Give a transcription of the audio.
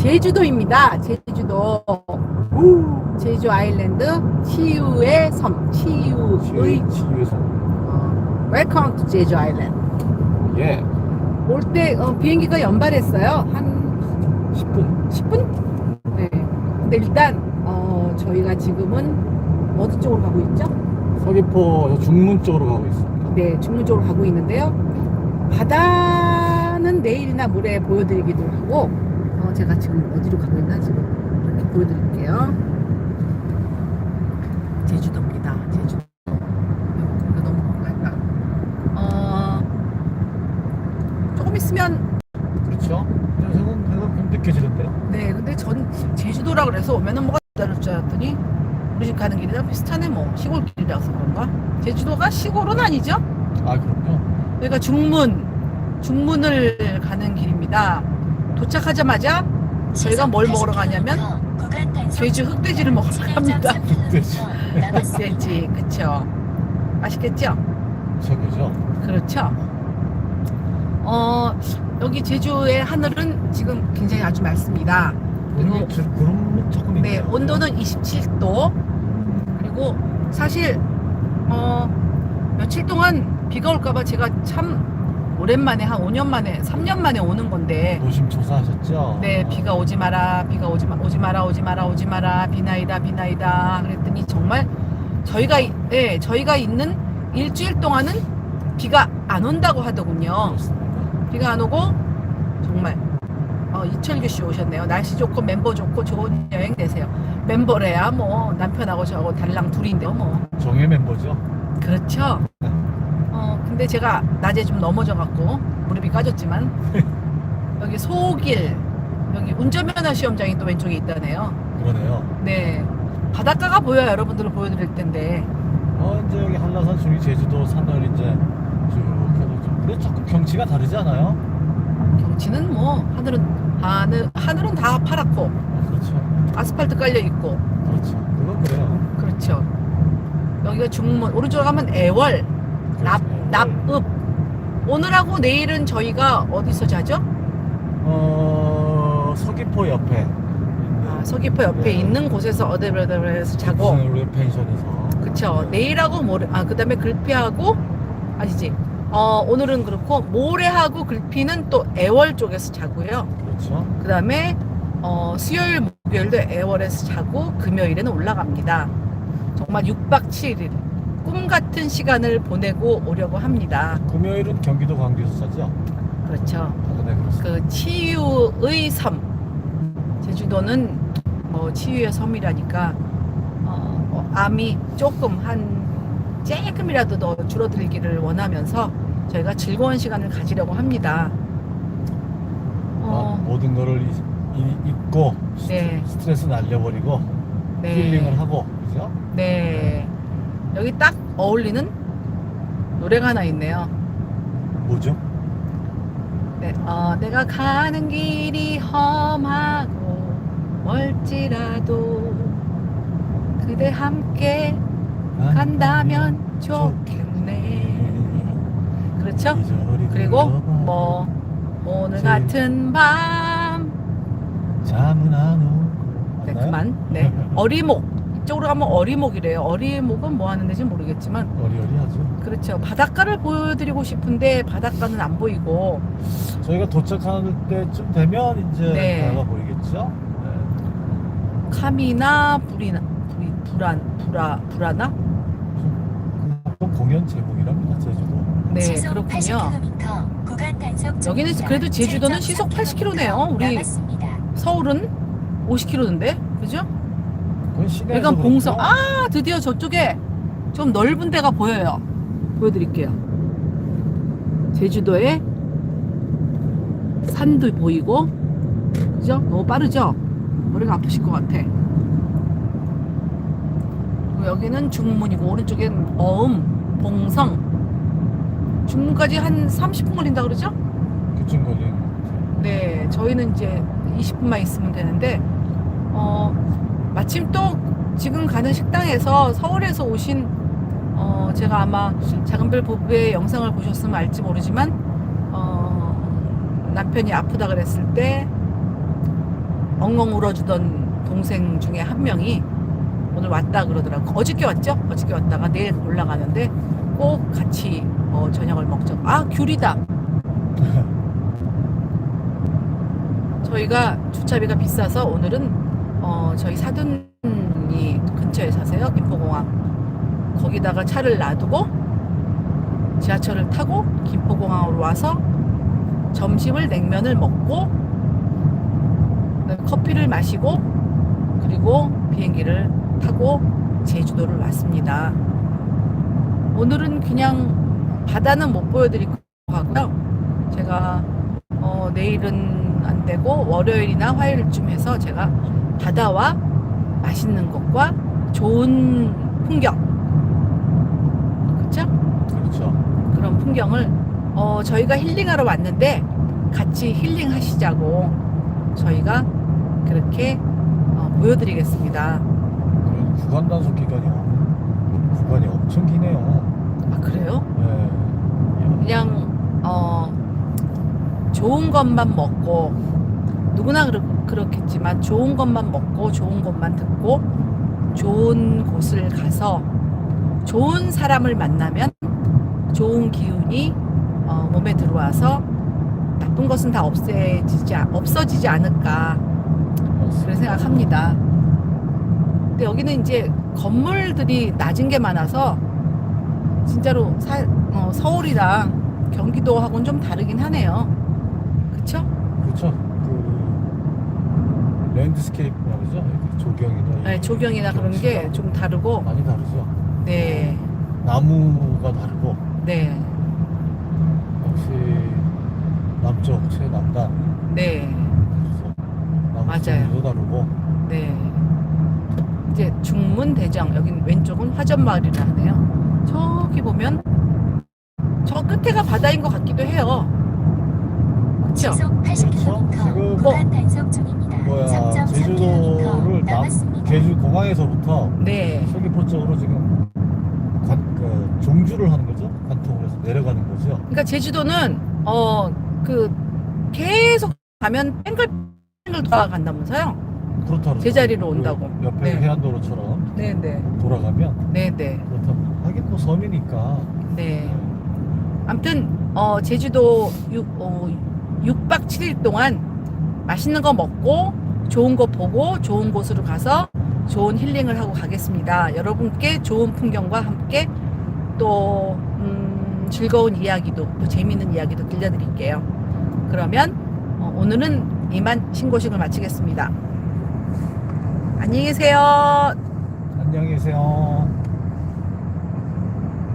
제주도입니다. 제주도. 제주 아일랜드 치유의 섬. 치유의 치유에서 웰컴 투 제주 아일랜드. 예 올때 어, 비행기가 연발했어요. 한 10분 10분? 네. 근데 일단 어, 저희가 지금은 어디 쪽으로 가고 있죠? 서귀포 중문 쪽으로 가고 있습니다. 네, 중문 쪽으로 가고 있는데요. 바다는 내일이나 모레 보여드리기도 하고, 어, 제가 지금 어디로 가고 있나 지금 이렇게 보여드릴게요. 제주도입니다. 제주도. 이거 너무 갈까? 어, 조금 있으면 그렇죠? 요새는 해가 끔찍해지는데요. 네, 근데 전 제주도라 그래서 오면은 뭐가 다를 줄 알았더니 우리 집 가는 길이랑 비슷하네 뭐 시골 길이라서 그런가? 제주도가 시골은 아니죠? 아 그럼요. 여기가 중문 중문을 가는 길입니다. 도착하자마자 저희가 뭘 먹으러 가냐면 돼지 흑돼지를 먹으러 갑니다. 흑돼지. 흑돼지, 그쵸? 맛있겠죠? 저거죠. 그렇죠. 어 여기 제주의 하늘은 지금 굉장히 아주 맑습니다. 구름 조금 네. 온도는 27도. 그리고 사실 어 며칠 동안 비가 올까봐 제가 참 오랜만에 한 5년 만에 3년 만에 오는 건데 노심초사하셨죠? 네 비가 오지 마라 비가 오지 마 오지 마라 오지 마라 오지 마라 비나이다 비나이다 그랬더니 정말 저희가 이- 네 저희가 있는 일주일 동안은 비가 안 온다고 하더군요. 비가 안 오고 정말 어, 이철규 씨 오셨네요. 날씨 좋고 멤버 좋고 좋은 여행 되세요. 멤버래야 뭐 남편하고 저하고 달랑 둘인데요 뭐 정예 멤버죠. 그렇죠. 어 근데 제가 낮에 좀 넘어져 갖고 무릎이 까졌지만 여기 소길 여기 운전면허 시험장이 또 왼쪽에 있다네요. 그러네요. 네 바닷가가 보여 요 여러분들을 보여드릴 텐데 어 이제 여기 한라산 중이 제주도 산을 이제 쭉 해도 좀 근데 조금 경치가 다르지 않아요? 경치는 뭐 하늘은 하늘 하늘은 다 파랗고 아, 그렇죠. 아스팔트 깔려 있고 그렇죠. 그건 그래요. 그렇죠. 여기가 중문 오른쪽으로 가면 애월 납 그렇죠. 납읍. 오늘하고 내일은 저희가 어디서 자죠? 어 서귀포 옆에. 아, 서귀포 옆에 네. 있는 곳에서 어디에서 자고. 우리 펜션에서. 그쵸. 내일하고 모레 아 그 다음에 글피하고 아니지. 어 오늘은 그렇고 모레하고 글피는 또 애월 쪽에서 자고요. 그렇죠. 그 다음에 어 수요일 목요일도 애월에서 자고 금요일에는 올라갑니다. 정말 6박 7일 꿈 같은 시간을 보내고 오려고 합니다 금요일은 경기도 광주에서 사죠. 그렇죠 아, 네. 그 치유의 섬 제주도는 뭐 치유의 섬이라니까 어, 뭐 암이 조금 한 조금이라도 더 줄어들기를 원하면서 저희가 즐거운 시간을 가지려고 합니다. 어, 어, 모든 거를 잊고 네. 스트, 레스 날려버리고 네, 힐링을 하고 그죠? 네 여기 딱 어울리는 노래가 하나 있네요. 뭐죠? 네, 어, 내가 가는 길이 험하고 멀지라도 그대 함께 간다면 좋겠네. 그렇죠? 그리고. 뭐 오늘 제- 같은 밤. 잠은 안 오고 네? 그만. 네. 어리목. 이쪽으로 가면 어리목이래요. 어리목은 뭐 하는 데인지 모르겠지만 어리어리하죠. 그렇죠. 바닷가를 보여드리고 싶은데 바닷가는 안 보이고 저희가 도착하는 때쯤 되면 이제 네. 바다가 보이겠죠? 네. 카미나 불이나 불이 불안 불아 불아나? 그 공연 제목이랍니다 제주도. 네 그렇군요. 여기는 그래도 제주도는 시속 80km네요. 우리 서울은 50km인데, 그죠? 시내에서 약간 봉성. 아, 드디어 저쪽에 좀 넓은 데가 보여요. 보여드릴게요. 제주도에 산도 보이고, 그죠? 너무 빠르죠? 머리가 아프실 것 같아. 그리고 여기는 중문이고, 오른쪽엔 어음, 봉성. 중문까지 한 30분 걸린다 그러죠? 그쯤 걸리는 네, 저희는 이제 20분만 있으면 되는데, 어, 마침 또 지금 가는 식당에서 서울에서 오신, 어, 제가 아마 작은별 부부의 영상을 보셨으면 알지 모르지만, 어, 남편이 아프다 그랬을 때, 엉엉 울어주던 동생 중에 한 명이 오늘 왔다 그러더라고. 어저께 왔죠? 어저께 왔다가 내일 올라가는데 꼭 같이 어, 저녁을 먹죠. 아 귤이다. 저희가 주차비가 비싸서 오늘은 어, 저희 사돈이 근처에 사세요. 김포공항. 거기다가 차를 놔두고 지하철을 타고 김포공항으로 와서 점심을 냉면을 먹고 커피를 마시고 그리고 비행기를 타고 제주도를 왔습니다. 오늘은 그냥 바다는 못 보여드릴 것 같고요. 제가 어, 내일은 안 되고 월요일이나 화요일쯤 해서 제가 바다와 맛있는 것과 좋은 풍경 그렇죠? 그렇죠. 그런 풍경을 어, 저희가 힐링하러 왔는데 같이 힐링하시자고 저희가 그렇게 어, 보여드리겠습니다. 구간 단속 기간이 엄- 구간이 엄청 기네요. 아 그래요? 네. 그냥 어, 좋은 것만 먹고 누구나 그렇, 그렇 겠지만 좋은 것만 먹고 좋은 것만 듣고 좋은 곳을 가서 좋은 사람을 만나면 좋은 기운이 어, 몸에 들어와서 나쁜 것은 다 없애지지 않- 없어지지 않을까 그런 생각합니다. 근데 여기는 이제 건물들이 낮은 게 많아서 진짜로 사- 어, 서울이랑 경기도하고는 좀 다르긴 하네요. 그쵸? 그렇죠. 그 랜드스케이프 말이죠. 이렇게 조경이나 네, 이 조경이나 그런 게 경치가 좀 다르고, 많이 다르죠. 네, 나무가 다르고 네, 역시 남쪽 최남단 네, 그래서 나무 맞아요. 종류도 다르고 네. 이제 중문 대정, 여긴 왼쪽은 화전마을이라 하네요. 저기 보면 저 끝에가 바다인 것 같기도 해요. 그쵸? 시속 80km 지금 구간 단속 중입니다. 뭐야 3.3km 제주도를 남 남았습니다. 제주 공항에서부터 네, 서귀포 쪽으로 지금 관, 그 종주를 하는 거죠. 관통을 해서 내려가는 거죠. 그러니까 제주도는 어 그 계속 가면 뺑글뺑글 돌아간다면서요? 그렇다. 제자리로 온다고. 그 옆에 네. 해안도로처럼 네, 네, 돌아가면 네, 네, 그렇다면 하긴 뭐 섬이니까 네. 아무튼 어, 제주도 6, 어, 6박 7일 동안 맛있는 거 먹고 좋은 거 보고 좋은 곳으로 가서 좋은 힐링을 하고 가겠습니다. 여러분께 좋은 풍경과 함께 또 음, 즐거운 이야기도 또 재미있는 이야기도 들려드릴게요. 그러면 어, 오늘은 이만 신고식을 마치겠습니다. 안녕히 계세요. 안녕히 계세요.